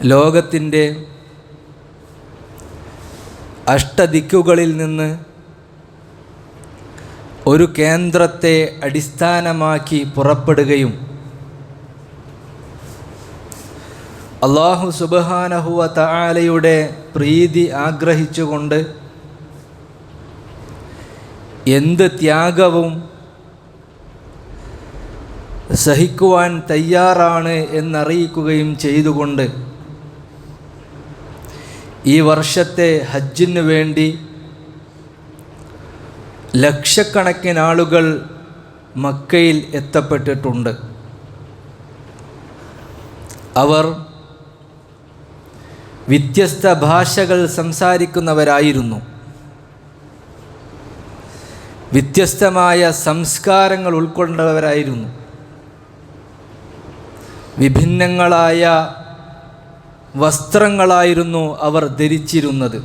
ലോകത്തിന്റെ അഷ്ടദിക്കുകളിൽ നിന്ന് ഒരു കേന്ദ്രത്തെ അടിസ്ഥാനമാക്കി പുറപ്പെടുകയും അള്ളാഹു സുബഹാനഹുവ താലയുടെ പ്രീതി ആഗ്രഹിച്ചുകൊണ്ട് എന്ത് ത്യാഗവും സഹിക്കുവാൻ തയ്യാറാണ് എന്നറിയിക്കുകയും ചെയ്തുകൊണ്ട് ഈ വർഷത്തെ ഹജ്ജിന് വേണ്ടി ലക്ഷക്കണക്കിന് ആളുകൾ മക്കയിൽ എത്തപ്പെട്ടിട്ടുണ്ട്. അവർ വ്യത്യസ്ത ഭാഷകൾ സംസാരിക്കുന്നവരായിരുന്നു. വ്യത്യസ്തമായ സംസ്കാരങ്ങൾ ഉൾക്കൊണ്ടവരായിരുന്നു. വിഭിന്നങ്ങളായ വസ്ത്രങ്ങളായിരുന്നു അവർ ധരിച്ചിരുന്നത്.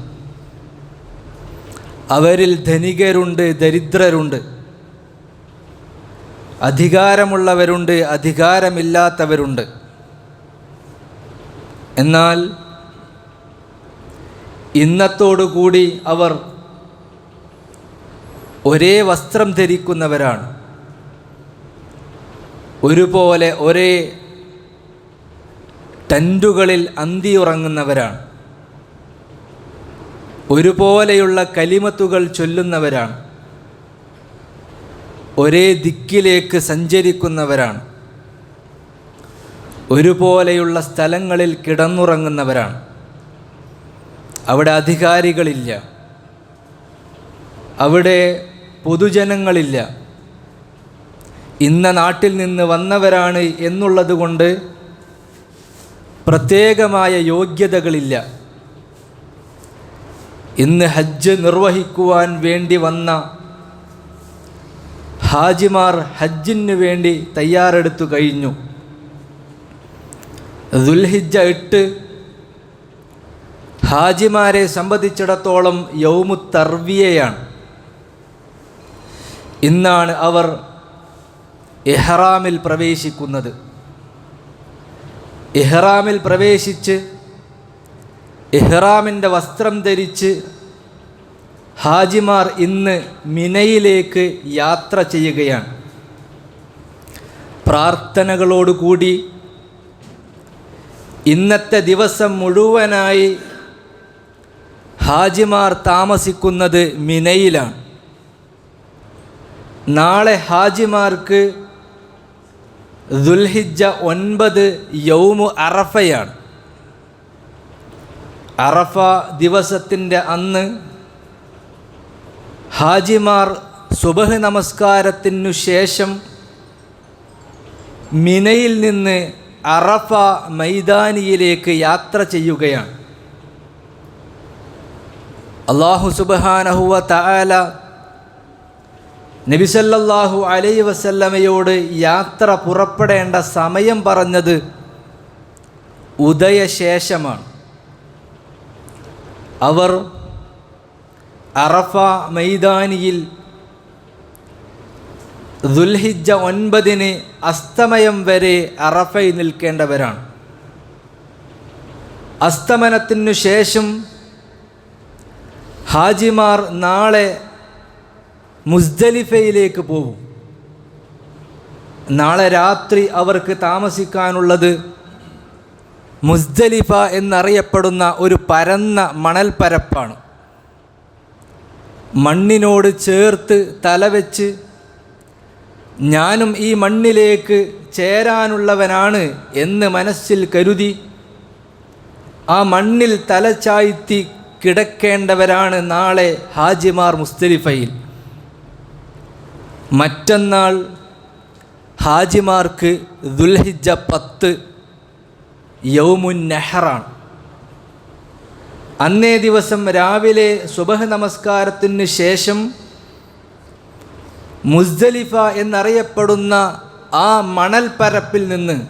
അവരിൽ ധനികരുണ്ട് ദരിദ്രരുണ്ട്. അധികാരമുള്ളവരുണ്ട് അധികാരമില്ലാത്തവരുണ്ട്. എന്നാൽ ഇന്നത്തോടുകൂടി അവർ ഒരേ വസ്ത്രം ധരിക്കുന്നവരാണ്. ഒരുപോലെ ഒരേ ടെന്റുകളിൽ അന്തിയുറങ്ങുന്നവരാണ്. ഒരുപോലെയുള്ള കലിമത്തുകൾ ചൊല്ലുന്നവരാണ്. ഒരേ ദിക്കിലേക്ക് സഞ്ചരിക്കുന്നവരാണ്. ഒരുപോലെയുള്ള സ്ഥലങ്ങളിൽ കിടന്നുറങ്ങുന്നവരാണ്. അവിടെ അധികാരികളില്ല. അവിടെ പൊതുജനങ്ങളില്ല. ഇന്ന നാട്ടിൽ നിന്ന് വന്നവരാണ് എന്നുള്ളത് കൊണ്ട് പ്രത്യേകമായ യോഗ്യതകളില്ല. ഇന്ന് ഹജ്ജ് നിർവഹിക്കുവാൻ വേണ്ടി വന്ന ഹാജിമാർ ഹജ്ജിന് വേണ്ടി തയ്യാറെടുത്തു കഴിഞ്ഞു. ദുൽഹിജ്ജ എട്ട് ഹാജിമാരെ സംബന്ധിച്ചിടത്തോളം യൗമു തർവിയയാണ്. ഇന്നാണ് അവർ എഹ്റാമിൽ പ്രവേശിക്കുന്നത്. ഇഹ്റാമിൽ പ്രവേശിച്ച് ഇഹ്റാമിന്റെ വസ്ത്രം ധരിച്ച് ഹാജിമാർ ഇന്ന് മിനയിലേക്ക് യാത്ര ചെയ്യുകയാണ്. പ്രാർത്ഥനകളോടുകൂടി ഇന്നത്തെ ദിവസം മുഴുവനായി ഹാജിമാർ താമസിക്കുന്നത് മിനയിലാണ്. നാളെ ഹാജിമാർക്ക് ദുൽഹിജ്ജ ഒൻപത് യൗമു അറഫയാണ്. അറഫ ദിവസത്തിന്റെ അന്ന് ഹാജിമാർ സുബഹ് നമസ്കാരത്തിനു ശേഷം മിനയിൽ നിന്ന് അറഫ മൈതാനിയിലേക്ക് യാത്ര ചെയ്യുകയാണ്. അള്ളാഹു സുബഹാനഹുവ തആല നബിസല്ലാഹു അലൈ വസല്ലമയോട് യാത്ര പുറപ്പെടേണ്ട സമയം പറഞ്ഞത് ഉദയശേഷമാണ് അവർ അറഫ മൈതാനിയിൽ ദുൽഹിജ ഒൻപതിന് അസ്തമയം വരെ അറഫയിൽ നിൽക്കേണ്ടവരാണ്. അസ്തമനത്തിനു ശേഷം ഹാജിമാർ നാളെ മുസ്ദലിഫയിലേക്ക് പോകും. നാളെ രാത്രി അവർക്ക് താമസിക്കാനുള്ളത് മുസ്ദലിഫ എന്നറിയപ്പെടുന്ന ഒരു പരന്ന മണൽപ്പരപ്പാണ്. മണ്ണിനോട് ചേർത്ത് തലവെച്ച് ഞാനും ഈ മണ്ണിലേക്ക് ചേരാനുള്ളവനാണ് എന്ന് മനസ്സിൽ കരുതി ആ മണ്ണിൽ തലചായ്ത്തി കിടക്കേണ്ടവരാണ് നാളെ ഹാജിമാർ മുസ്തലിഫയിൽ മറ്റന്നാൾ ഹാജിമാർക്ക് ദുൽഹിജ പത്ത് യൗമുൻ നെഹറാണ്. അന്നേ ദിവസം രാവിലെ സുബഹ് നമസ്കാരത്തിന് ശേഷം മുസ്ദലിഫ എന്നറിയപ്പെടുന്ന ആ മണൽപ്പരപ്പിൽ നിന്ന്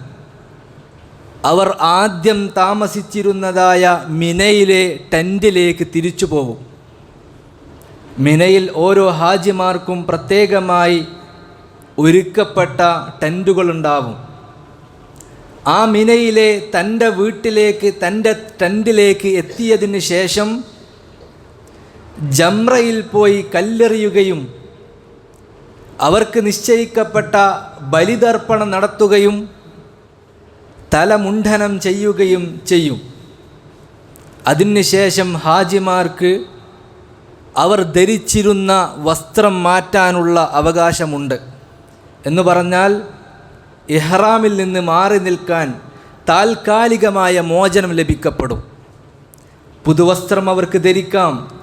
അവർ ആദ്യം താമസിച്ചിരുന്നതായ മിനയിലെ ടെന്റിലേക്ക് തിരിച്ചു പോകും. മിനയിൽ ഓരോ ഹാജിമാർക്കും പ്രത്യേകമായി ഒരുക്കപ്പെട്ട ടെന്റുകളുണ്ടാവും ആ മിനയിലെ തന്റെ വീട്ടിലേക്ക് തന്റെ ടെന്റിലേക്ക് എത്തിയതിന് ശേഷം ജംറയിൽ പോയി കല്ലെറിയുകയും അവർക്ക് നിശ്ചയിക്കപ്പെട്ട ബലിതർപ്പണം നടത്തുകയും തലമുണ്ഠനം ചെയ്യുകയും ചെയ്യും. അതിനുശേഷം ഹാജിമാർക്ക് അവർ ധരിച്ചിരുന്ന വസ്ത്രം മാറ്റാനുള്ള അവകാശമുണ്ട്. എന്ന് പറഞ്ഞാൽ ഇഹ്റാമിൽ നിന്ന് മാറി നിൽക്കാൻ താൽക്കാലികമായ മോചനം ലഭിക്കപ്പെടും. പുതുവസ്ത്രം അവർക്ക് ധരിക്കാം.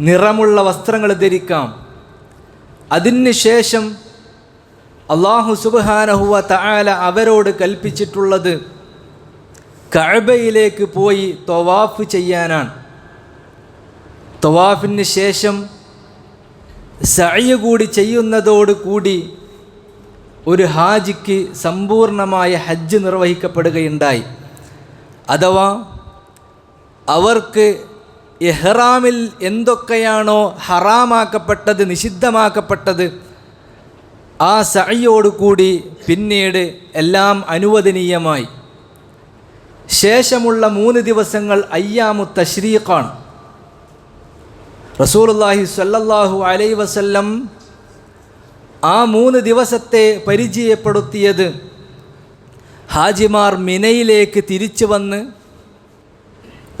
നിറമുള്ള വസ്ത്രങ്ങൾ ധരിക്കാം. അതിനുശേഷം അള്ളാഹു സുബാനഹുവ തആല അവരോട് കൽപ്പിച്ചിട്ടുള്ളത് കഅബയിലേക്ക് പോയി തൊവാഫ് ചെയ്യാനാണ്. തൊവാഫിന് ശേഷം സഴിയ കൂടി ചെയ്യുന്നതോട് കൂടി ഒരു ഹാജിക്ക് സമ്പൂർണമായ ഹജ്ജ് നിർവഹിക്കപ്പെടുകയുണ്ടായി. അഥവാ അവർക്ക് എഹ്റാമിൽ എന്തൊക്കെയാണോ ഹറാമാക്കപ്പെട്ടത് നിഷിദ്ധമാക്കപ്പെട്ടത് ആ സഴിയോടുകൂടി പിന്നീട് എല്ലാം അനുവദനീയമായി. ശേഷമുള്ള മൂന്ന് ദിവസങ്ങൾ അയ്യാമു തശ്രീഖാണ്. റസൂലുള്ളാഹി സ്വല്ലല്ലാഹു അലൈ വസല്ലം ആ മൂന്ന് ദിവസത്തെ പരിചയപ്പെടുത്തിയത് ഹാജിമാർ മിനയിലേക്ക് തിരിച്ചു വന്ന്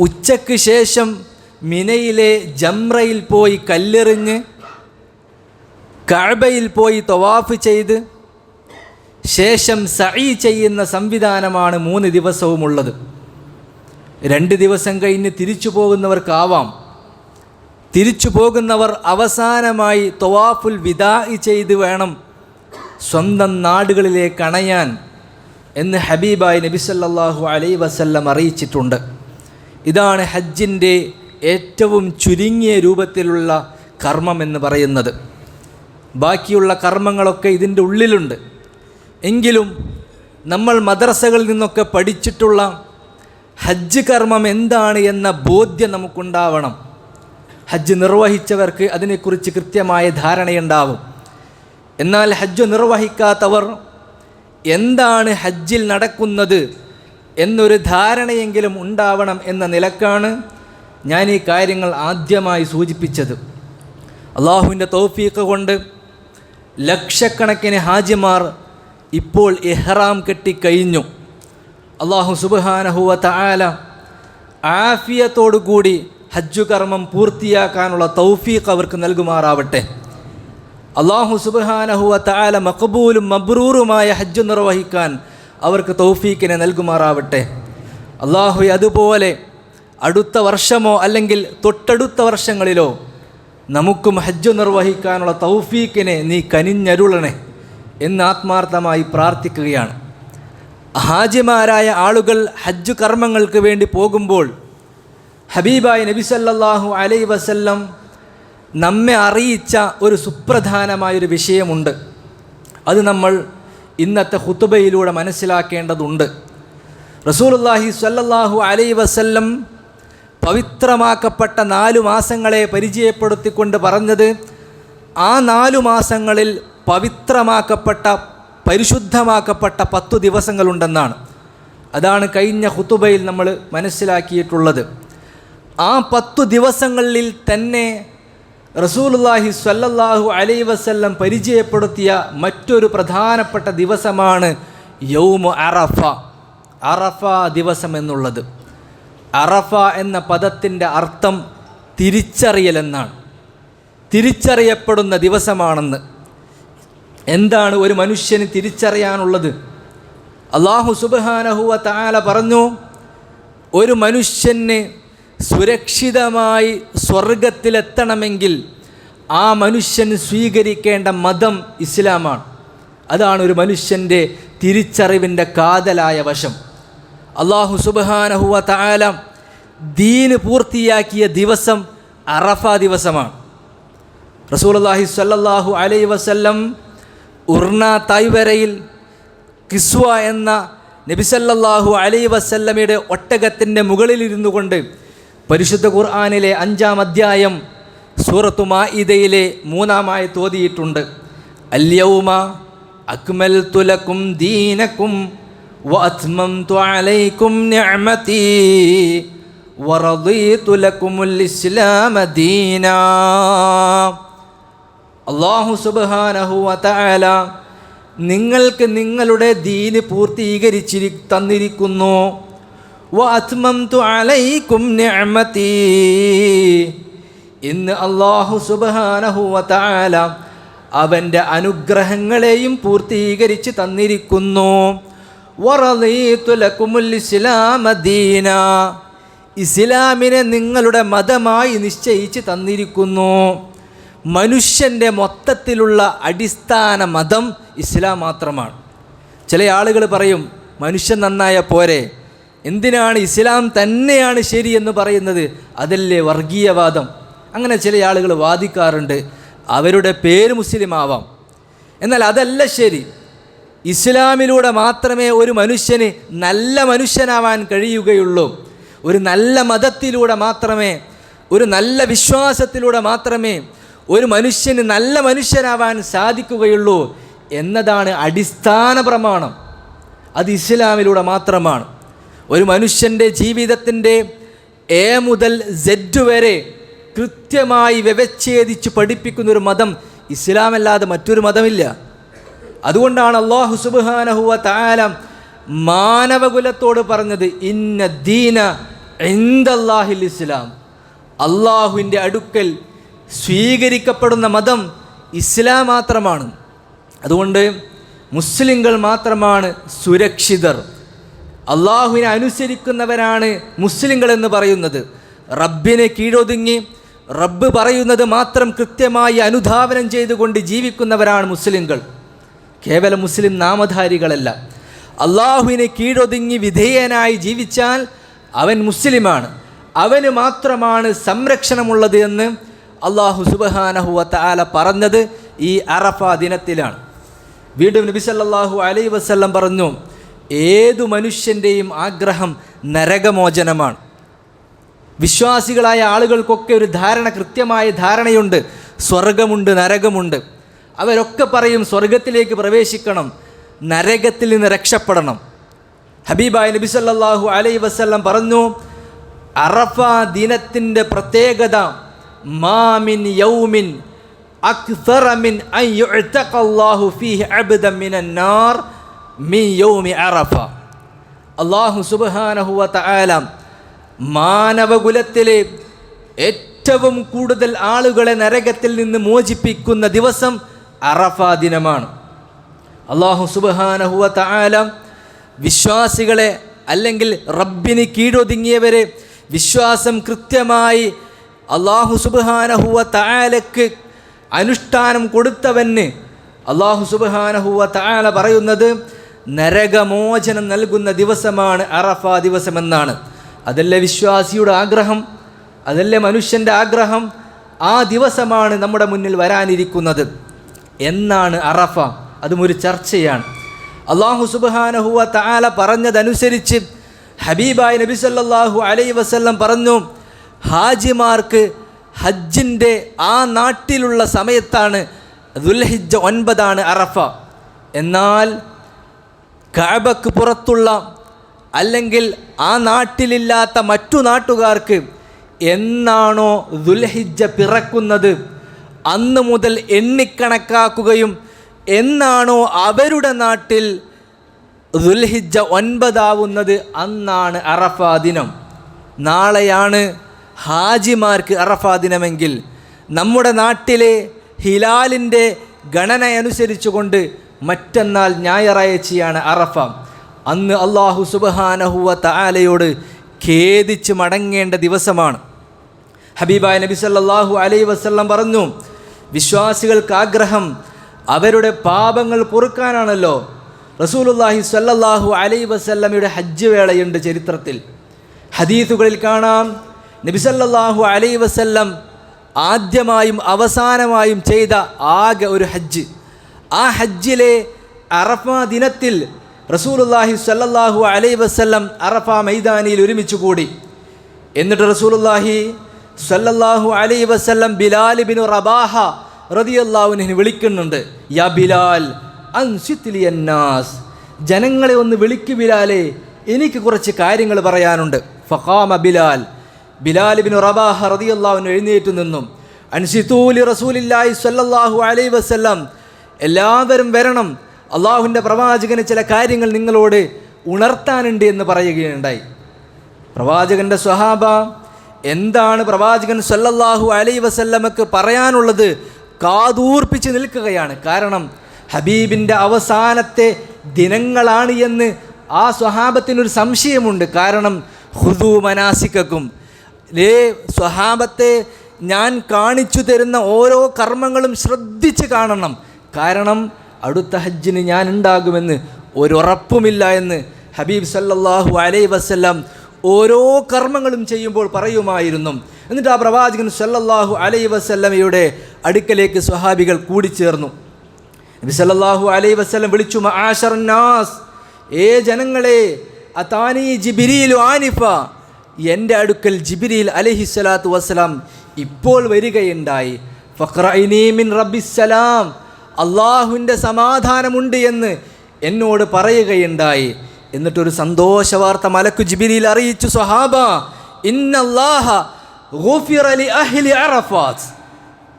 ഉച്ചയ്ക്ക് ശേഷം മിനയിലെ ജംറയിൽ പോയി കല്ലെറിഞ്ഞ് കഴബയിൽ പോയി തവാഫ് ചെയ്ത് ശേഷം സഈ ചെയ്യുന്ന സംവിധാനമാണ് മൂന്ന് ദിവസവുമുള്ളത്. രണ്ട് ദിവസം കഴിഞ്ഞ് തിരിച്ചു പോകുന്നവർക്കാവാം. തിരിച്ചു പോകുന്നവർ അവസാനമായി തൊവാഫുൽ വിദാ ചെയ്ത് വേണം സ്വന്തം നാടുകളിലേക്ക് അണയാൻ എന്ന് ഹബീബായി നബി സല്ലല്ലാഹു അലൈ വസല്ലം അറിയിച്ചിട്ടുണ്ട്. ഇതാണ് ഹജ്ജിന്റെ ഏറ്റവും ചുരുങ്ങിയ രൂപത്തിലുള്ള കർമ്മം എന്ന് പറയുന്നത്. ബാക്കിയുള്ള കർമ്മങ്ങളൊക്കെ ഇതിന്റെ ഉള്ളിലുണ്ട്. എങ്കിലും നമ്മൾ മദ്രസകളിൽ നിന്നൊക്കെ പഠിച്ചിട്ടുള്ള ഹജ്ജ് കർമ്മം എന്താണ് എന്ന ബോധ്യം നമുക്കുണ്ടാവണം. ഹജ്ജ് നിർവഹിച്ചവർക്ക് അതിനെക്കുറിച്ച് കൃത്യമായ ധാരണയുണ്ടാവും. എന്നാൽ ഹജ്ജ് നിർവഹിക്കാത്തവർ എന്താണ് ഹജ്ജിൽ നടക്കുന്നത് എന്നൊരു ധാരണയെങ്കിലും ഉണ്ടാവണം എന്ന നിലക്കാണ് ഞാൻ ഈ കാര്യങ്ങൾ ആദ്യമായി സൂചിപ്പിച്ചത്. അള്ളാഹുവിന്റെ തോഫീക്ക് കൊണ്ട് ലക്ഷക്കണക്കിന് ഹാജിമാർ ഇപ്പോൾ ഇഹ്റാം കെട്ടിക്കഴിഞ്ഞു. അള്ളാഹു സുബാനഹുവ തആല ആഫിയത്തോടുകൂടി ഹജ്ജു കർമ്മം പൂർത്തിയാക്കാനുള്ള തൗഫീഖ് അവർക്ക് നൽകുമാറാവട്ടെ. അള്ളാഹു സുബാനഹുവ താല മഖബൂലും മബ്രൂറുമായ ഹജ്ജ് നിർവഹിക്കാൻ അവർക്ക് തൗഫീഖിനെ നൽകുമാറാവട്ടെ. അള്ളാഹു അതുപോലെ അടുത്ത വർഷമോ അല്ലെങ്കിൽ തൊട്ടടുത്ത വർഷങ്ങളിലോ നമുക്കും ഹജ്ജ് നിർവഹിക്കാനുള്ള തൗഫീഖിനെ നീ കനിഞ്ഞരുളണേ എന്ന് ആത്മാർത്ഥമായി പ്രാർത്ഥിക്കുകയാണ്. ഹാജിമാരായ ആളുകൾ ഹജ്ജ് കർമ്മങ്ങൾക്ക് വേണ്ടി പോകുമ്പോൾ ഹബീബായ നബി സല്ലല്ലാഹു അലൈ വസല്ലം നമ്മെ അറിയിച്ച ഒരു സുപ്രധാനമായൊരു വിഷയമുണ്ട്. അത് നമ്മൾ ഇന്നത്തെ ഹുത്തുബയിലൂടെ മനസ്സിലാക്കേണ്ടതുണ്ട്. റസൂലുള്ളാഹി സല്ലാഹു അലൈ വസല്ലം പവിത്രമാക്കപ്പെട്ട നാലു മാസങ്ങളെ പരിചയപ്പെടുത്തിക്കൊണ്ട് പറഞ്ഞത് ആ നാലു മാസങ്ങളിൽ പവിത്രമാക്കപ്പെട്ട പരിശുദ്ധമാക്കപ്പെട്ട പത്തു ദിവസങ്ങളുണ്ടെന്നാണ്. അതാണ് കഴിഞ്ഞ ഹുത്തുബയിൽ നമ്മൾ മനസ്സിലാക്കിയിട്ടുള്ളത്. ആ പത്തു ദിവസങ്ങളിൽ തന്നെ റസൂലുള്ളാഹി സ്വല്ലല്ലാഹു അലൈ വസല്ലം പരിചയപ്പെടുത്തിയ മറ്റൊരു പ്രധാനപ്പെട്ട ദിവസമാണ് യൗമു അറഫ. അറഫ ദിവസം എന്നുള്ളത് അറഫ എന്ന പദത്തിന്റെ അർത്ഥം തിരിച്ചറിയലെന്നാണ്. തിരിച്ചറിയപ്പെടുന്ന ദിവസമാണെന്ന്. എന്താണ് ഒരു മനുഷ്യന് തിരിച്ചറിയാനുള്ളത്? അള്ളാഹു സുബാനഹുവ താല പറഞ്ഞു ഒരു മനുഷ്യന് സുരക്ഷിതമായി സ്വർഗത്തിലെത്തണമെങ്കിൽ ആ മനുഷ്യൻ സ്വീകരിക്കേണ്ട മതം ഇസ്ലാമാണ്. അതാണ് ഒരു മനുഷ്യന്റെ തിരിച്ചറിവിന്റെ കാതലായ വശം. അള്ളാഹു സുബാനഹുവ താല ദീന് പൂർത്തിയാക്കിയ ദിവസം അറഫ ദിവസമാണ്. റസൂൽ അള്ളാഹി സല്ലാഹു അലൈ വസല്ലം ഉർണ തൈവരയിൽ കിസ്വ എന്ന നബിസല്ലാഹു അലൈ വസല്ലമയുടെ ഒട്ടകത്തിന്റെ മുകളിലിരുന്നു കൊണ്ട് പരിശുദ്ധ ഖുർആാനിലെ അഞ്ചാം അധ്യായം സൂറത്തു മാഇദയിലെ മൂന്നാമായി തോതിയിട്ടുണ്ട് അല്യൗമ അക്മൽ തുലക്കും ദീനക്കും وأتممت عليكم نعمتي ورضيت لكم الإسلام دينا അള്ളാഹു സുബാനഹു വതആല നിങ്ങൾക്ക് നിങ്ങളുടെ ദീന് പൂർത്തീകരിച്ചിരി തന്നിരിക്കുന്നു വഅത്മംതു അലൈക്കും ഇന്ന് അള്ളാഹു സുബാനഹു വതആല അനുഗ്രഹങ്ങളെയും പൂർത്തീകരിച്ച് തന്നിരിക്കുന്നു. ഇസ്ലാമിനെ നിങ്ങളുടെ മതമായി നിശ്ചയിച്ച് തന്നിരിക്കുന്നു. മനുഷ്യന്റെ മൊത്തത്തിലുള്ള അടിസ്ഥാന മതം ഇസ്ലാം മാത്രമാണ്. ചില ആളുകൾ പറയും മനുഷ്യൻ നന്നായ പോരെ. എന്തിനാണ് ഇസ്ലാം തന്നെയാണ് ശരി എന്ന് പറയുന്നത്? അതല്ലേ വർഗീയവാദം. അങ്ങനെ ചില ആളുകൾ വാദിക്കാറുണ്ട്. അവരുടെ പേര് മുസ്ലിം ആവാം. എന്നാൽ അതല്ല ശരി. ഇസ്ലാമിലൂടെ മാത്രമേ ഒരു മനുഷ്യന് നല്ല മനുഷ്യനാവാൻ കഴിയുകയുള്ളൂ. ഒരു നല്ല മതത്തിലൂടെ മാത്രമേ ഒരു നല്ല വിശ്വാസത്തിലൂടെ മാത്രമേ ഒരു മനുഷ്യന് നല്ല മനുഷ്യനാവാൻ സാധിക്കുകയുള്ളൂ എന്നതാണ് അടിസ്ഥാന പ്രമാണം. അത് ഇസ്ലാമിലൂടെ മാത്രമാണ്. ഒരു മനുഷ്യന്റെ ജീവിതത്തിന്റെ എ മുതൽ സെഡ് വരെ കൃത്യമായി വ്യവച്ഛേദിച്ച് പഠിപ്പിക്കുന്നൊരു മതം ഇസ്ലാമല്ലാതെ മറ്റൊരു മതമില്ല. അതുകൊണ്ടാണ് അള്ളാഹു സുബാനഹുവ താലം മാനവകുലത്തോട് പറഞ്ഞത് ഇന്ന ദീന എന്തല്ലാഹിൽ ഇസ്ലാം. അള്ളാഹുവിന്റെ അടുക്കൽ സ്വീകരിക്കപ്പെടുന്ന മതം ഇസ്ലാം മാത്രമാണ്. അതുകൊണ്ട് മുസ്ലിങ്ങൾ മാത്രമാണ് സുരക്ഷിതർ. അള്ളാഹുവിനെ അനുസരിക്കുന്നവരാണ് മുസ്ലിങ്ങൾ എന്ന് പറയുന്നത്. റബ്ബിനെ കീഴൊതുങ്ങി റബ്ബ് പറയുന്നത് മാത്രം കൃത്യമായി അനുധാവനം ചെയ്തുകൊണ്ട് ജീവിക്കുന്നവരാണ് മുസ്ലിങ്ങൾ. കേവലം മുസ്ലിം നാമധാരികളല്ല. അള്ളാഹുവിനെ കീഴൊതുങ്ങി വിധേയനായി ജീവിച്ചാൽ അവൻ മുസ്ലിമാണ്. അവന് മാത്രമാണ് സംരക്ഷണമുള്ളത് എന്ന് അള്ളാഹു സുബഹാനഹുവത്ത ആല പറഞ്ഞത് ഈ അറഫ ദിനത്തിലാണ്. വീണ്ടും നബി സല്ലല്ലാഹു അലൈ വസല്ലം പറഞ്ഞു ഏതു മനുഷ്യന്റെയും ആഗ്രഹം നരകമോചനമാണ്. വിശ്വാസികളായ ആളുകൾക്കൊക്കെ ഒരു ധാരണ കൃത്യമായ ധാരണയുണ്ട്. സ്വർഗമുണ്ട് നരകമുണ്ട്. അവരൊക്കെ പറയും സ്വർഗത്തിലേക്ക് പ്രവേശിക്കണം നരകത്തിൽ നിന്ന് രക്ഷപ്പെടണം. ഹബീബായ നബി സല്ലല്ലാഹു അലൈ വസല്ലം പറഞ്ഞു അറഫ ദിനത്തിന്റെ പ്രത്യേകത മാമിൻ യൗമിൻ അക്സറ മിൻ അൻ മിൻ യൗമി അറഫ. അല്ലാഹു സുബ്ഹാനഹു വ തആല മാനവകുലത്തിലെ ഏറ്റവും കൂടുതൽ ആളുകളെ നരകത്തിൽ നിന്ന് മോചിപ്പിക്കുന്ന ദിവസം അറഫ ദിനമാണ്. അള്ളാഹു സുബഹാനഹുവ വിശ്വാസികളെ അല്ലെങ്കിൽ റബ്ബിന് കീഴൊതുങ്ങിയവരെ വിശ്വാസം കൃത്യമായി അള്ളാഹു സുബഹാനഹുവ തആലക്ക് അനുഷ്ഠാനം കൊടുത്തവന് അള്ളാഹു സുബഹാനഹുവ തആല പറയുന്നത് നരകമോചനം നൽകുന്ന ദിവസമാണ് അറഫ ദിവസമെന്നാണ്. അതല്ലേ വിശ്വാസിയുടെ ആഗ്രഹം? അതല്ലേ മനുഷ്യന്റെ ആഗ്രഹം? ആ ദിവസമാണ് നമ്മുടെ മുന്നിൽ വരാനിരിക്കുന്നത്. എന്നാണ് അറഫ. അതും ഒരു ചർച്ചയാണ്. അള്ളാഹു സുബാനഹുവ താല പറഞ്ഞതനുസരിച്ച് ഹബീബായ് നബി സല്ലാഹു അലൈ വസല്ലം പറഞ്ഞു ഹാജിമാർക്ക് ഹജ്ജിന്റെ ആ നാട്ടിലുള്ള സമയത്താണ് ദുൽഹിജ് ഒൻപതാണ് അറഫ. എന്നാൽ കഅബക്ക് പുറത്തുള്ള അല്ലെങ്കിൽ ആ നാട്ടിലില്ലാത്ത മറ്റു നാട്ടുകാർക്ക് എന്നാണോ ദുൽഹിജ്ജ പിറക്കുന്നത്? അന്ന് മുതൽ എണ്ണിക്കണക്കാക്കുകയും എന്നാണോ അവരുടെ നാട്ടിൽ ദുൽഹിജ്ജ ഒൻപതാവുന്നത്? അന്നാണ് അറഫാ ദിനം. നാളെയാണ് ഹാജിമാർക്ക് അറഫാ ദിനമെങ്കിൽ നമ്മുടെ നാട്ടിലെ ഹിലാലിന്റെ ഗണന അനുസരിച്ചുകൊണ്ട് മറ്റന്നാൾ ഞായറാഴ്ചയാണ് അറഫ. അന്ന് അള്ളാഹു സുബഹാനഹുവ തആലയോട് ഖേദിച്ച് മടങ്ങേണ്ട ദിവസമാണ്. ഹബീബായ നബി സല്ലാഹു അലൈ വസല്ലം പറഞ്ഞു വിശ്വാസികൾക്ക് ആഗ്രഹം അവരുടെ പാപങ്ങൾ പൊറുക്കാനാണല്ലോ. റസൂലുല്ലാഹി സല്ലാഹു അലൈ വസല്ലമയുടെ ഹജ്ജ് വേളയുണ്ട് ചരിത്രത്തിൽ. ഹദീസുകളിൽ കാണാം നബിസല്ലാഹു അലൈ വസല്ലം ആദ്യമായും അവസാനമായും ചെയ്ത ആകെ ഒരു ഹജ്ജ്. ആ ഹജ്ജിലെ അറഫ ദിനത്തിൽ റസൂലുല്ലാഹി സല്ലല്ലാഹു അലൈ വസല്ലം അറഫ മൈതാനിയിൽ ഒരുമിച്ച് കൂടി. എന്നിട്ട് റസൂലുല്ലാഹി സല്ലല്ലാഹു അലൈ വസല്ലം ബിലാൽ ബിൻ റബാഹ റളിയല്ലാഹുവിനെ വിളിക്കുന്നുണ്ട് യാ ബിലാൽ അൻസിത്തിലിയന്നാസ് ജനങ്ങളെ ഒന്ന് വിളിക്കു ബിലാലെ എനിക്ക് കുറച്ച് കാര്യങ്ങൾ പറയാനുണ്ട്. ഫഖാമ ബിലാൽ ബിലാൽ ബിൻ റബാഹ റളിയല്ലാഹു എഴുന്നേറ്റ് നിന്നും. അൻസിത്തൂലി റസൂലില്ലാഹി സ്വല്ലല്ലാഹു അലൈ വസല്ലം എല്ലാവരും വരണം. അള്ളാഹുവിന്റെ പ്രവാചകന് ചില കാര്യങ്ങൾ നിങ്ങളോട് ഉണർത്താനുണ്ട് എന്ന് പറയുകയുണ്ടായി. പ്രവാചകന്റെ സ്വഹാബ എന്താണ് പ്രവാചകൻ സല്ലല്ലാഹു അലൈ വസല്ലമക്ക് പറയാനുള്ളത് കാതൂർപ്പിച്ച് നിൽക്കുകയാണ്. കാരണം ഹബീബിന്റെ അവസാനത്തെ ദിനങ്ങളാണ് എന്ന് ആ സ്വഹാബത്തിനൊരു സംശയമുണ്ട്. കാരണം ഹുദു മനാസിക്കും ലേ സ്വഹാബത്തെ ഞാൻ കാണിച്ചു തരുന്ന ഓരോ കർമ്മങ്ങളും ശ്രദ്ധിച്ച് കാണണം. കാരണം അടുത്ത ഹജ്ജിന് ഞാൻ ഉണ്ടാകുമെന്ന് ഒരുറപ്പുമില്ല എന്ന് ഹബീബ് സല്ലാഹു അലൈ വസല്ലം ഓരോ കർമ്മങ്ങളും ചെയ്യുമ്പോൾ പറയുമായിരുന്നു. എന്നിട്ട് ആ പ്രവാചകൻ സല്ലല്ലാഹു അലൈ വസല്ലമയുടെ അടുക്കലേക്ക് സ്വഹാബികൾ കൂടിച്ചേർന്നു. നബി സല്ലല്ലാഹു അലൈ വസ്ലം വിളിച്ചു ആശർനാസ് ഏ ജനങ്ങളെ അതാനി ജിബിരിയിൽ ആനിഫ? എന്റെ അടുക്കൽ ജിബിരിൽ അലഹി സ്വലാത്തു വസ്സലാം ഇപ്പോൾ വരികയുണ്ടായി. ഫഖ്റൈനി മിൻ റബ്ബിസ്സലാം അള്ളാഹുവിന്റെ സമാധാനമുണ്ട് എന്ന് എന്നോട് പറയുകയുണ്ടായി. എന്നിട്ടൊരു സന്തോഷ വാർത്ത മലക്കു ജിബിലിയിൽ അറിയിച്ചു സ്വഹാബ ഇന്നല്ലാഹ അറഫാത്ത്.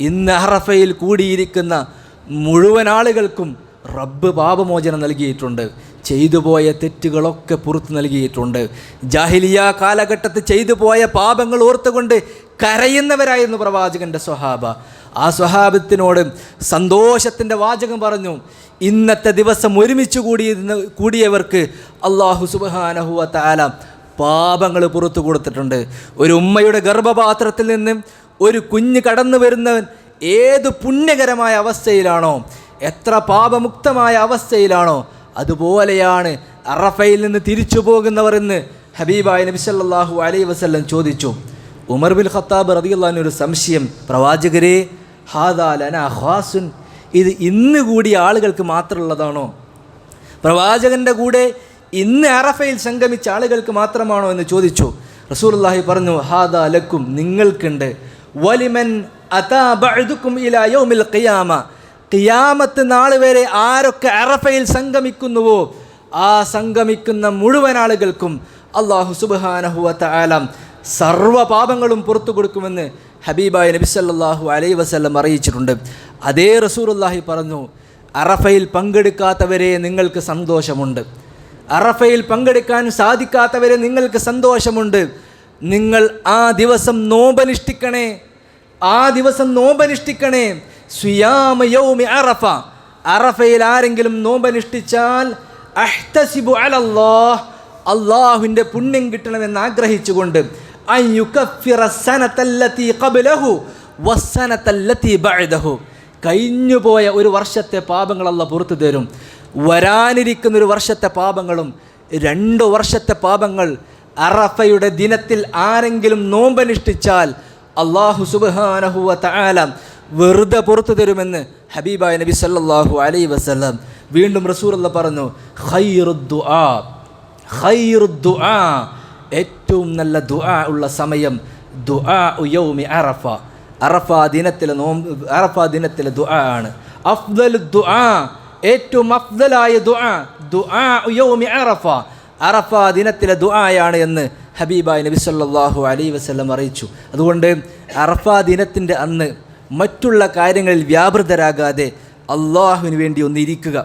ഇന്ന് അറഫയിൽ കൂടിയിരിക്കുന്ന മുഴുവൻ ആളുകൾക്കും റബ്ബ് പാപമോചനം നൽകിയിട്ടുണ്ട്. ചെയ്തു പോയ തെറ്റുകളൊക്കെ പുറത്തു നൽകിയിട്ടുണ്ട്. ജാഹിലിയ കാലഘട്ടത്തിൽ ചെയ്തു പോയ പാപങ്ങൾ ഓർത്തുകൊണ്ട് കരയുന്നവരായിരുന്നു പ്രവാചകന്റെ സ്വഹാബ. ആ സ്വഹാബത്തിനോട് സന്തോഷത്തിന്റെ വാചകം പറഞ്ഞു ഇന്നത്തെ ദിവസം ഒരുമിച്ച് കൂടിയിരുന്ന കൂടിയവർക്ക് അള്ളാഹു സുബാനഹുവ താല പാപങ്ങൾ പുറത്തു കൊടുത്തിട്ടുണ്ട്. ഒരു ഉമ്മയുടെ ഗർഭപാത്രത്തിൽ നിന്ന് ഒരു കുഞ്ഞ് കടന്നു വരുന്നവൻ ഏത് പുണ്യകരമായ അവസ്ഥയിലാണോ എത്ര പാപമുക്തമായ അവസ്ഥയിലാണോ അതുപോലെയാണ് അറഫയിൽ നിന്ന് തിരിച്ചു പോകുന്നവർ എന്ന് ഹബീബായ നബി സല്ലല്ലാഹു അലൈഹി വസല്ലം ചോദിച്ചു. ഉമർ ബിൻ ഖത്താബ് റളിയല്ലാഹു ഒരു സംശയം. പ്രവാചകരെ ഹാദാ ഹാസുൻ ഇത് ഇന്ന് കൂടി ആളുകൾക്ക് മാത്രമുള്ളതാണോ? പ്രവാചകന്റെ കൂടെ ഇന്ന് അറഫയിൽ സംഗമിച്ച ആളുകൾക്ക് മാത്രമാണോ എന്ന് ചോദിച്ചു. റസൂലുള്ളാഹി പറഞ്ഞു ഹാദാ ലക്കും നിങ്ങൾക്കുണ്ട്. വലിമൻ അതാബഴുതുക്കും ഇല യൗമിൽ ഖിയാമ. ഖിയാമത്ത് നാൾ വരെ ആരൊക്കെ അറഫയിൽ സംഗമിക്കുന്നുവോ ആ സംഗമിക്കുന്ന മുഴുവൻ ആളുകൾക്കും അള്ളാഹു സുബ്ഹാനഹു ആലം സർവപാപങ്ങളും പുറത്തു കൊടുക്കുമെന്ന് ഹബീബായ നബി സല്ലല്ലാഹു അലൈഹി വസല്ലം അറിയിച്ചിട്ടുണ്ട്. അതേ റസൂലുള്ളാഹി പറഞ്ഞു അറഫയിൽ പങ്കെടുക്കാത്തവരെ നിങ്ങൾക്ക് സന്തോഷമുണ്ട്. അറഫയിൽ പങ്കെടുക്കാൻ സാധിക്കാത്തവരെ നിങ്ങൾക്ക് സന്തോഷമുണ്ട്. നിങ്ങൾ ആ ദിവസം നോമ്പനുഷ്ഠിക്കണേ ആ ദിവസം നോമ്പനുഷ്ഠിക്കണേ. സുയാമ യൗമി അറഫ. അറഫയിൽ ആരെങ്കിലും നോമ്പനുഷ്ഠിച്ചാൽ അഹ്തസിബു അലല്ലാഹ് അള്ളാഹുവിന്റെ പുണ്യം കിട്ടണമെന്ന് ആഗ്രഹിച്ചുകൊണ്ട് കഴിഞ്ഞുപോയ ഒരു വർഷത്തെ പാപങ്ങളല്ല പുറത്തു തരും. വരാനിരിക്കുന്ന ഒരു വർഷത്തെ പാപങ്ങളും രണ്ട് വർഷത്തെ പാപങ്ങൾ അറഫയുടെ ദിനത്തിൽ ആരെങ്കിലും നോമ്പനുഷ്ഠിച്ചാൽ അള്ളാഹു സുബ്ഹാനഹു താലം വെറുതെ പുറത്തു തരുമെന്ന് ഹബീബായ നബി സല്ലാഹു അലൈ വസല്ലം വീണ്ടും റസൂലുള്ള പറഞ്ഞു ഖൈറുദ്ദുആ ഖൈറുദ്ദുആ. ഏറ്റവും നല്ല ദുആ ഉള്ള സമയം ദുആ ഉയൗമി അറഫ. അറഫ ദിനത്തിലെ നോമ്പ് അറഫ ദിനത്തിലെ ദുആ ആണ്. അഫ്ദൽ ദുആ ഏറ്റവും അഫ്ദലായ ദുആ ദുആ ഉയൗമി അറഫ. അറഫ ദിനത്തിലെ ദുആയാണ് എന്ന് ഹബീബായ് നബി സല്ലല്ലാഹു അലൈഹി വസല്ലം അറിയിച്ചു. അതുകൊണ്ട് അറഫ ദിനത്തിന്റെ അന്ന് മറ്റുള്ള കാര്യങ്ങളിൽ വ്യാപൃതരാകാതെ അള്ളാഹുവിന് വേണ്ടി ഒന്നിരിക്കുക.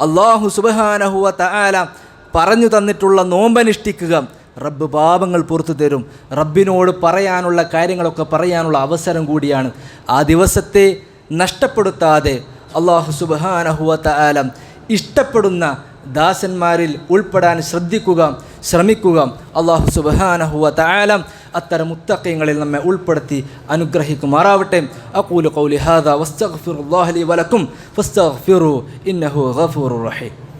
അള്ളാഹു സുബഹാനഹുവ തആല പറഞ്ഞു തന്നിട്ടുള്ള നോമ്പനുഷ്ഠിക്കുക. റബ്ബ് പാപങ്ങൾ പുറത്തു തരും. റബ്ബിനോട് പറയാനുള്ള കാര്യങ്ങളൊക്കെ പറയാനുള്ള അവസരം കൂടിയാണ്. ആ ദിവസത്തെ നഷ്ടപ്പെടുത്താതെ അള്ളാഹു സുബാനഹുവത്ത ആലം ഇഷ്ടപ്പെടുന്ന ദാസന്മാരിൽ ഉൾപ്പെടാൻ ശ്രദ്ധിക്കുക ശ്രമിക്കുക. അള്ളാഹു സുബാനഹുവത്ത ആലം അത്തരം മുത്തക്കയങ്ങളിൽ നമ്മെ ഉൾപ്പെടുത്തി അനുഗ്രഹിക്കുമാറാവട്ടെ. ഖൗലി ഹാദാ വസ്തഗ്ഫിറുല്ലാഹ ലി വലക്കും. ഫസ്തഗ്ഫിറു ഇന്നഹു ഗഫൂറു റഹീം.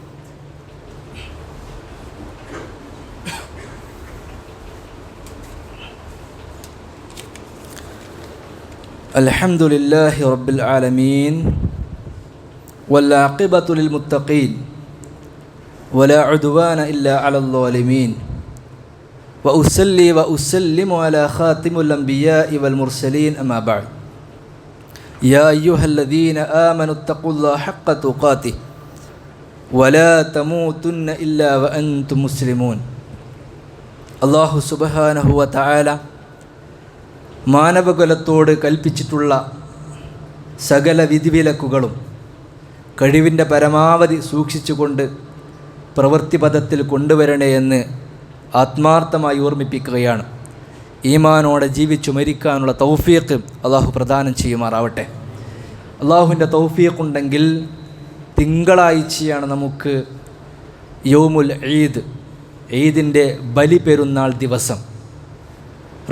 الحمد لله رب العالمين والعاقبة للمتقين ولا عدوان إلا على الظالمين وأسلي وأسلم على خاتم الأنبياء والمرسلين أما بعد. يا أيها الذين آمنوا اتقوا الله حق تقاته ولا تموتن إلا وأنتم مسلمون. الله سبحانه وتعالى മാനവകുലത്തോട് കൽപ്പിച്ചിട്ടുള്ള സകല വിധിവിലക്കുകളും കഴിവിന്റെ പരമാവധി സൂക്ഷിച്ചുകൊണ്ട് പ്രവൃത്തിപഥത്തിൽ കൊണ്ടുവരണേ എന്ന് ആത്മാർത്ഥമായി ഓർമ്മിപ്പിക്കുകയാണ്. ഈമാനോടെ ജീവിച്ചു മരിക്കാനുള്ള തൗഫീഖ് അള്ളാഹു പ്രദാനം ചെയ്യുമാറാവട്ടെ. അള്ളാഹുവിന്റെ തൗഫീഖുണ്ടെങ്കിൽ തിങ്കളാഴ്ചയാണ് നമുക്ക് യൗമുൽ ഈദ് ഈദിന്റെ ബലി പെരുന്നാൾ ദിവസം.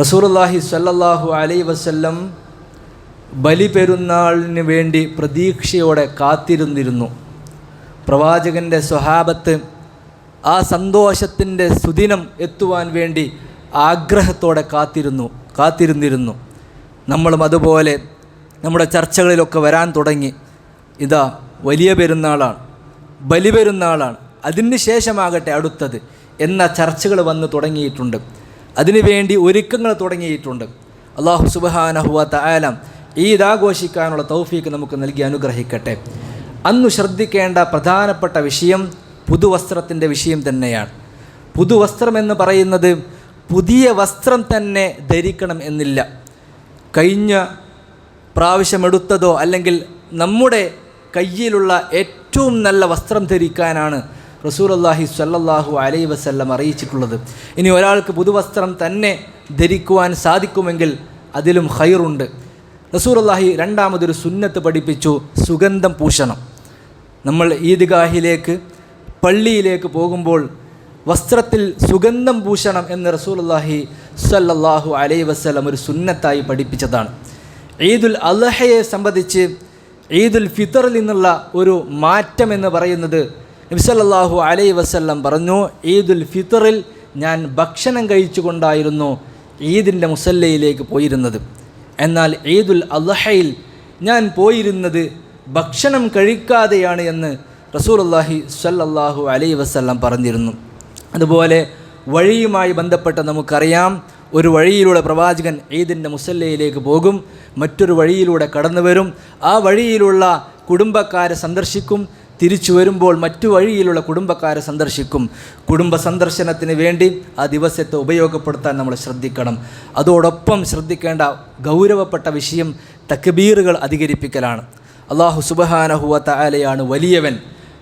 റസൂലുള്ളാഹി സ്വല്ലല്ലാഹു അലൈ വസല്ലം ബലി പെരുന്നാളിന് വേണ്ടി പ്രതീക്ഷയോടെ കാത്തിരുന്നിരുന്നു. പ്രവാചകന്റെ സ്വഹാബത്ത് ആ സന്തോഷത്തിന്റെ സുദിനം എത്തുവാൻ വേണ്ടി ആഗ്രഹത്തോടെ കാത്തിരുന്നു കാത്തിരുന്നിരുന്നു. നമ്മളും അതുപോലെ നമ്മുടെ ചർച്ചകളിലൊക്കെ വരാൻ തുടങ്ങി. ഇതാ വലിയ പെരുന്നാളാണ് ബലി പെരുന്നാളാണ് അതിന് ശേഷമാകട്ടെ അടുത്തത് എന്ന ചർച്ചകൾ വന്ന് തുടങ്ങിയിട്ടുണ്ട്. അതിനുവേണ്ടി ഒരുക്കങ്ങൾ തുടങ്ങിയിട്ടുണ്ട്. അള്ളാഹു സുബഹാനഹുവ ആലം ഈദ് ആഘോഷിക്കാനുള്ള തൗഫീക്ക് നമുക്ക് നൽകി അനുഗ്രഹിക്കട്ടെ. അന്നു ശ്രദ്ധിക്കേണ്ട പ്രധാനപ്പെട്ട വിഷയം പുതുവസ്ത്രത്തിന്റെ വിഷയം തന്നെയാണ്. പുതുവസ്ത്രം എന്ന് പറയുന്നത് പുതിയ വസ്ത്രം തന്നെ ധരിക്കണം എന്നില്ല. കഴിഞ്ഞ പ്രാവശ്യമെടുത്തതോ അല്ലെങ്കിൽ നമ്മുടെ കയ്യിലുള്ള ഏറ്റവും നല്ല വസ്ത്രം ധരിക്കാനാണ് റസൂലല്ലാഹി സല്ലാഹു അലൈ വസല്ലം അറിയിച്ചിട്ടുള്ളത്. ഇനി ഒരാൾക്ക് പുതുവസ്ത്രം തന്നെ ധരിക്കുവാൻ സാധിക്കുമെങ്കിൽ അതിലും ഹൈറുണ്ട് റസൂർ അള്ളാഹി രണ്ടാമതൊരു സുന്നത്ത് പഠിപ്പിച്ചു സുഗന്ധം പൂശണം. നമ്മൾ ഈദ്ഗാഹിലേക്ക് പള്ളിയിലേക്ക് പോകുമ്പോൾ വസ്ത്രത്തിൽ സുഗന്ധം പൂശണം എന്ന് റസൂലുള്ളാഹി സ്വല്ലല്ലാഹു അലൈ വസ്ലം ഒരു സുന്നത്തായി പഠിപ്പിച്ചതാണ്. ഈദുൽ അള്ളഹയെ സംബന്ധിച്ച് ഈദുൽ ഫിത്തറിൽ നിന്നുള്ള ഒരു മാറ്റം എന്ന് പറയുന്നത് നബിസല്ലാഹു അലൈ വസല്ലം പറഞ്ഞു ഈദുൽ ഫിത്തറിൽ ഞാൻ ഭക്ഷണം കഴിച്ചുകൊണ്ടായിരുന്നു ഈദിന്റെ മുസല്ലയിലേക്ക് പോയിരുന്നത്. എന്നാൽ ഈദുൽ അള്ളഹയിൽ ഞാൻ പോയിരുന്നത് ഭക്ഷണം കഴിക്കാതെയാണ് എന്ന് റസൂൽ അള്ളാഹി സല്ലാഹു അലൈ വസല്ലം പറഞ്ഞിരുന്നു. അതുപോലെ വഴിയുമായി ബന്ധപ്പെട്ട് നമുക്കറിയാം ഒരു വഴിയിലൂടെ പ്രവാചകൻ ഈദിന്റെ മുസല്ലയിലേക്ക് പോകും മറ്റൊരു വഴിയിലൂടെ കടന്നു വരും ആ വഴിയിലുള്ള കുടുംബക്കാരെ സന്ദർശിക്കും തിരിച്ചു വരുമ്പോൾ മറ്റു വഴിയിലുള്ള കുടുംബക്കാരെ സന്ദർശിക്കും. കുടുംബ സന്ദർശനത്തിന് വേണ്ടി ആ ദിവസത്തെ ഉപയോഗപ്പെടുത്താൻ നമ്മൾ ശ്രദ്ധിക്കണം. അതോടൊപ്പം ശ്രദ്ധിക്കേണ്ട ഗൗരവപ്പെട്ട വിഷയം തക്ബീറുകൾ അധികരിപ്പിക്കലാണ്. അള്ളാഹു സുബഹാനഹുവ തആലയാണ് വലിയവൻ.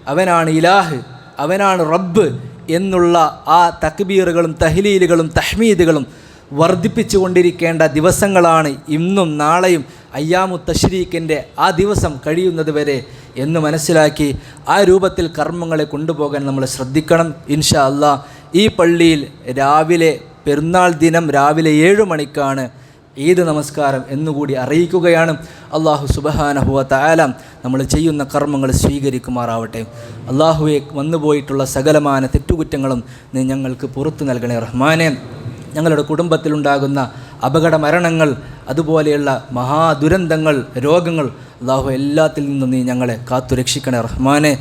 അവനാണ് ഇലാഹ് അവനാണ് റബ്ബ് എന്നുള്ള ആ തക്ബീറുകളും തഹ്ലീലുകളും തഹ്മീദുകളും വർദ്ധിപ്പിച്ചുകൊണ്ടിരിക്കേണ്ട ദിവസങ്ങളാണ് ഇന്നും നാളെയും അയ്യാമു തഷ്രീഖിന്റെ ആ ദിവസം കഴിയുന്നത് വരെ എന്ന് മനസ്സിലാക്കി ആ രൂപത്തിൽ കർമ്മങ്ങളെ കൊണ്ടുപോകാൻ നമ്മൾ ശ്രദ്ധിക്കണം. ഇൻഷാ അല്ലാ ഈ പള്ളിയിൽ രാവിലെ പെരുന്നാൾ ദിനം രാവിലെ ഏഴ് മണിക്കാണ് ഈദ് നമസ്കാരം എന്നുകൂടി അറിയിക്കുകയാണ്. അള്ളാഹു സുബഹാനഹുവ തായാലം നമ്മൾ ചെയ്യുന്ന കർമ്മങ്ങൾ സ്വീകരിക്കുമാറാവട്ടെ. അള്ളാഹുവെ വന്നുപോയിട്ടുള്ള സകലമാന തെറ്റുകുറ്റങ്ങളും നീ ഞങ്ങൾക്ക് പുറത്തു നൽകണേ റഹ്മാനെ. ഞങ്ങളുടെ കുടുംബത്തിലുണ്ടാകുന്ന അപകട മരണങ്ങൾ അതുപോലെയുള്ള മഹാദുരന്തങ്ങൾ രോഗങ്ങൾ അള്ളാഹു എല്ലാത്തിൽ നിന്നും നീ ഞങ്ങളെ കാത്തു രക്ഷിക്കണേ റഹ്മാനെ.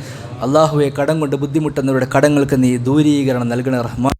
അള്ളാഹുവെ കടം കൊണ്ട് ബുദ്ധിമുട്ടുന്നവരുടെ കടങ്ങൾക്ക് നീ ദൂരീകരണം നൽകണേ റഹ്മാൻ